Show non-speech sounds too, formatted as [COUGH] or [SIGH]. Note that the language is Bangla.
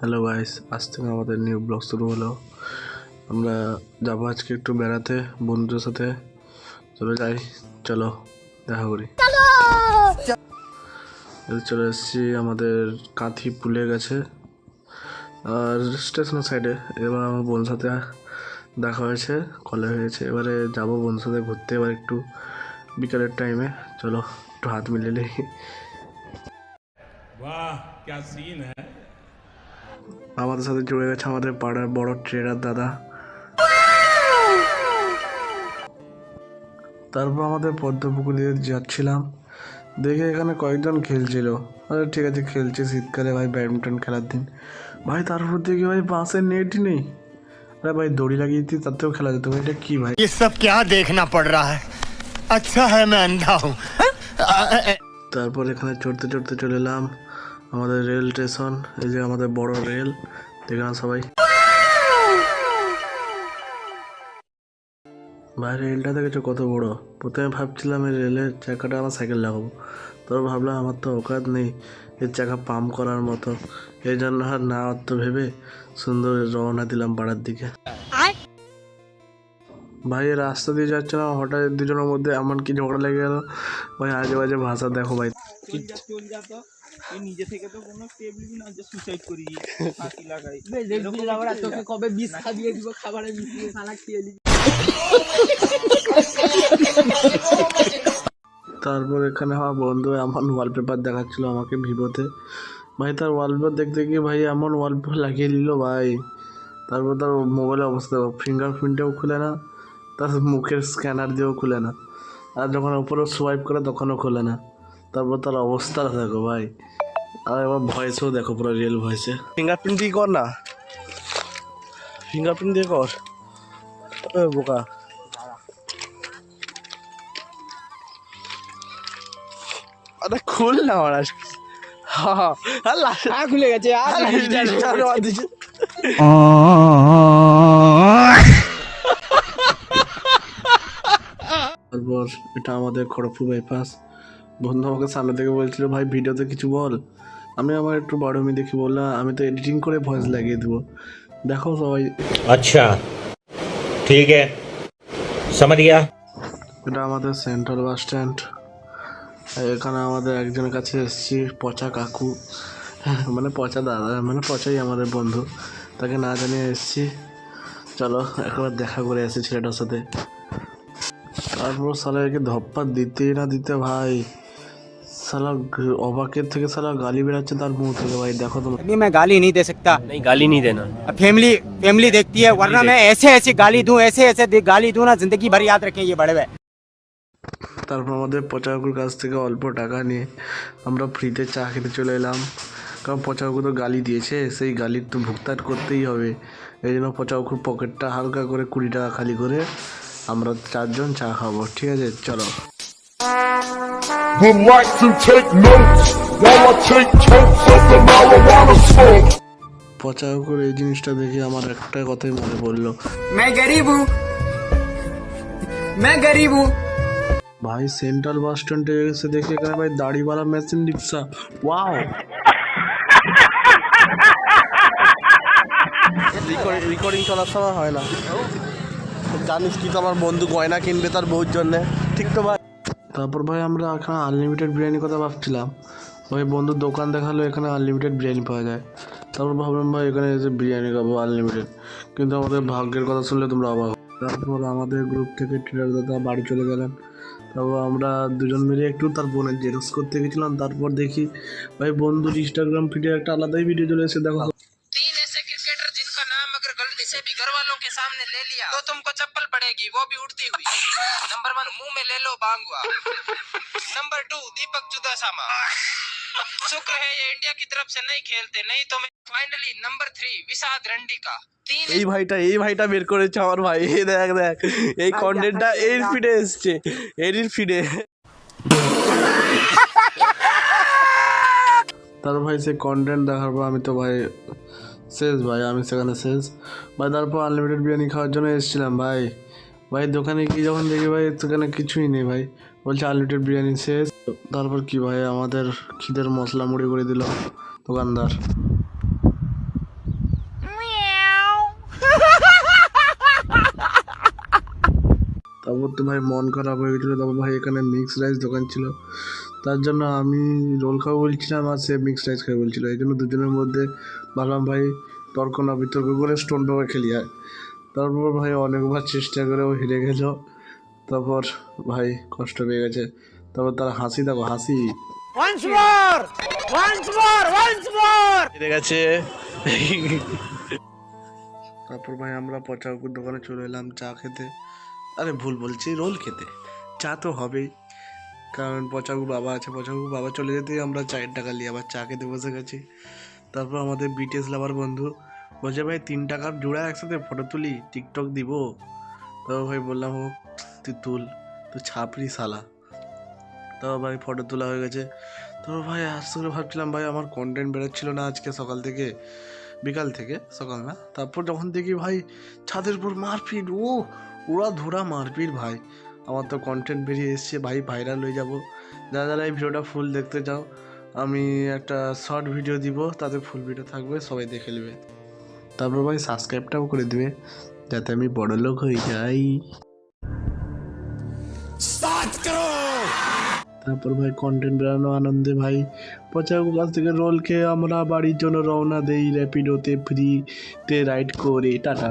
হ্যালো গাইস আজ থেকে আমাদের নিউ ব্লগ শুরু হলো। আমরা যাব আজকে একটু বেড়াতে বন্ধুদের সাথে। চলে যাই। চলো দেখা করি। চলে! এসেছি আমাদের কাঁথি পুলে গেছে আর স্টেশনের সাইডে এবার আমার বোন সাথে দেখা হয়েছে কলে হয়েছে। এবারে যাব বন্ধুর সাথে ঘুরতে এবার একটু বিকালের টাইমে চলো একটু হাত মিলিয়ে নিই। বাহ ক্যা সিন হ্যাঁ। আমাদের সাথে জুড়ে গেছে আমাদের পাড়ার বড় ট্রেডার দাদা। তারপর আমাদের পদ্মপুকুর দিয়ে যাচ্ছিলাম। দেখে এখানে কয়েকজন খেলছিল। আরে ঠিক আছে খেলছে শীতকালে ভাই ব্যাডমিন্টন খেলার দিন। ভাই তারপর দেখি ভাই পাশে নেট নেই। আরে ভাই দড়ি লাগিয়ে দিই তাতেও খেলা যেত। ভাই এটা কি ভাই? এসব ক্যা দেখনা পড় রা হ্যাঁ আচ্ছা হ্যাঁ আন্ধা হুম তারপর এখানে চড়তে চড়তে চলে এলাম। আমাদের রেল স্টেশন এই যে আমাদের বড় রেল দেখে না সবাই। ভাই রেলটা দেখেছ কত বড়? প্রথমে ভাবছিলাম এই রেলের চাকাটা আমার সাইকেল লাগাবো। তারপর ভাবলাম আমার তো অকাত নেই এর চাকা পাম্প করার মতো। এই জন্য আর না অত ভেবে সুন্দর রওনা দিলাম পাড়ার দিকে। ভাই রাস্তা দিয়ে যাচ্ছিলাম হঠাৎ দুজনের মধ্যে এমন কি ঝগড়া লেগে গেল। ভাই আজে বাজে ভাষা দেখো ভাই। নিজে থেকে তো কোনো স্টেপ নিবি না যে সুসাইড করি ফাঁসি লাগাই। তোকে কবে বিষ খাইয়ে দিব খাবারে মিশিয়ে খানা খেয়ে নিবি। তারপর এখানে আমার বন্ধু এমন ওয়ালপেপার দেখাচ্ছিল আমাকে ভিভোতে। ভাই তার ওয়ালপেপার দেখতে গিয়ে ভাই এমন ওয়ালপেপার লাগিয়ে নিল ভাই। তারপর তার মোবাইলের অবস্থা ফিঙ্গারপ্রিন্টেও খুলে না তার মুখের স্ক্যানার দিয়েও খুলে না। আর যখন উপরে সোয়াইপ করে তখনও খুলে না। তারপর তার অবস্থা দেখো ভাই। আর এবার ভয়েসও দেখো পুরো রিয়েল ভয়েসে ফিঙ্গারপ্রিন্ট দিয়ে কর না। ফিঙ্গারপ্রিন্ট দিয়ে কর। বোকা। আরে খুল না আমার আজকে। খুলে গেছে তারপর এটা আমাদের খড়গপুর বাইপাস বন্ধু আমাকে সামনে থেকে বলছিল ভাই ভিডিওতে কিছু বল। আমি আমার একটু বারমি দেখি বললাম আমি তো এডিটিং করে ভয়েস লাগিয়ে দেবো। দেখো সবাই। আচ্ছা ঠিক আছে। এটা আমাদের সেন্ট্রাল বাস স্ট্যান্ড এখানে আমাদের একজনের কাছে এসেছি পচা কাকু। মানে পচা দাদা মানে পচাই আমাদের বন্ধু। তাকে না জানিয়ে এসেছি। চলো একবার দেখা করে আসি ছেলেটার সাথে। তারপর সালে ধপ্পা দিতে না দিতে ভাই। সালা গ- অবাকের থেকে সালা গালি বেরাচ্ছে তার মুখ থেকে ভাই দেখো তোমরা अभी मैं गाली नहीं दे सकता नहीं गाली नहीं देना फैमिली फैमिली देखती है वरना मैं ऐसे ऐसे गाली दूं ऐसे ऐसे दे- गाली दूं ना जिंदगी भर याद रखें ये बड़े भाई তারপর আমাদের পচাকুর কাছ থেকে অল্প টাকা নিয়ে আমরা ফ্রিতে চা খেতে চলে এলাম কারণ পচাকু তো গালি দিয়েছে সেই গালির তো ভুগতান করতেই হবে এই জন্য পচাকুর পকেটটা হালকা করে কুড়ি টাকা খালি করে আমরা চারজন চা খাবো ঠিক আছে চলো would like to take notes while I take totes of the marijuana smoke. পচাকুর এই জিনিসটা দেখে আমার একটা কথাই মনে পড়লো मैं गरीब हूँ मैं गरीब हूँ ভাই সেন্ট্রাল বাস স্ট্যান্ডে এসে দেখি এখানে ভাই দাড়িওয়ালা মেশিন রিক্সা ওয়াও রেকর্ডিং চলার সময় হয় না জানিস কি তো আমার বন্ধু গয়না কিনবে তার বউর জন্যে ঠিক তো ভাই তারপর ভাই আমরা এখানে আনলিমিটেড বিরিয়ানি কথা ভাবছিলাম। ওই বন্ধুর দোকান দেখাল, এখানে আনলিমিটেড বিরিয়ানি পাওয়া যায়। তারপর ভাবলাম ভাই এখানে এসে বিরিয়ানি খাব আনলিমিটেড কিন্তু আমাদের ভাগ্যের কথা শুনলে তোমরা অবাক তারপর আমাদের গ্রুপ থেকে ট্রেডার দাদা বাড়ি চলে গেলেন। তারপর আমরা দুজন মিলে একটু তার বোনের জেরক্স করতে গেছিলাম। তারপর দেখি ভাই বন্ধুর ইনস্টাগ্রাম ফিডে একটা আলাদাই ভিডিও চলে এসে দেখো। वालों के सामने ले लिया तो तुमको चप्पल पड़ेगी वो भी उड़ती हुई [LAUGHS] नंबर वन मुंह में ले लो बांगुआ नंबर टू दीपक चुदासामा शुक्र है ये इंडिया की तरफ से नहीं खेलते नहीं तो मैं फाइनली नंबर थ्री विषाद रंडी का तीन এই ভাইটা এই ভাইটা বের করেছে আমার ভাই এই দেখ দেখ এই কন্টেন্টটা এর ফিডে এসছে এরই ফিডে তার ভাই সে কন্টেন্ট দেখার পর আমি তো ভাই শেষ ভাই, আমি সেখানে শেষ। ভাই, তারপর আনলিমিটেড বিরিয়ানি খাওয়ার জন্য এসেছিলাম ভাই। ভাই, দোকানে গিয়ে যখন দেখি ভাই, সেখানে কিছুই নেই ভাই। বলছে আনলিমিটেড বিরিয়ানি শেষ। তারপর কি ভাই, আমাদের খিদের মশলা মুড়ি করে দিল। দোকানদার। তারপর তো ভাই মন খারাপ হয়ে গেছিল তারপর ভাই এখানে মিক্স রাইস দোকান ছিল। তার জন্য আমি রোল খাব বলছিলাম আর সে মিক্স রাইস খাবে বলছিল। এই জন্য দুজনের মধ্যে ভাবলাম ভাই তর্ক না বিতর্ক করে স্টোন পাওয়ার খেলি আর তারপর ভাই অনেকবার চেষ্টা করে ও হেরে গেল। তারপর ভাই কষ্ট পেয়ে গেছে। তারপর তার হাসি দেখো হাসি। হেরে গেছে। তারপর ভাই আমরা পচাকুর দোকানে চলে এলাম চা খেতে। আরে ভুল বলছি, রোল খেতে। চা তো হবেই। কারণ পচাকু বাবা আছে পচাকু বাবা চলে যেতেই আমরা চায়ের টাকা নিয়ে আবার চা খেতে বসে গেছি। তারপর আমাদের বিটিএস লাভার বন্ধু বলছে, ভাই তিন টাকার জোড়া একসাথে ফটো তুলি টিকটক দিব? তো ভাই বললাম হোক তুই তুল তুই ছাপড়ি সালা তারপর ভাই ফটো তোলা হয়ে গেছে। তো ভাই আসলে ভাবছিলাম, ভাই, আমার কন্টেন্ট বেরোচ্ছিল না আজকে সকাল থেকে, বিকাল থেকে, সকাল না? তারপর যখন দেখি, ভাই, ছাদের উপর মারপিট, ও ওরা ধুরা মারপিট ভাই। আমার তো কন্টেন্ট বেরিয়ে এসছে ভাই ভাইরাল হয়ে যাব। যারা যারা এই ভিডিওটা ফুল দেখতে চাও আমি একটা শর্ট ভিডিও দিব তাতে ফুল ভিডিও থাকবে সবাই দেখে নেবে। তারপর ভাই সাবস্ক্রাইবটাও করে দেবে যাতে আমি বড় লোক হয়ে যাই। তারপর ভাই কন্টেন্ট বেরানো আনন্দে ভাই পচাকু কাছ থেকে রোল খেয়ে আমরা বাড়ির জন্য রওনা দেই র্যাপিডোতে ফ্রিতে রাইড করে টাটা।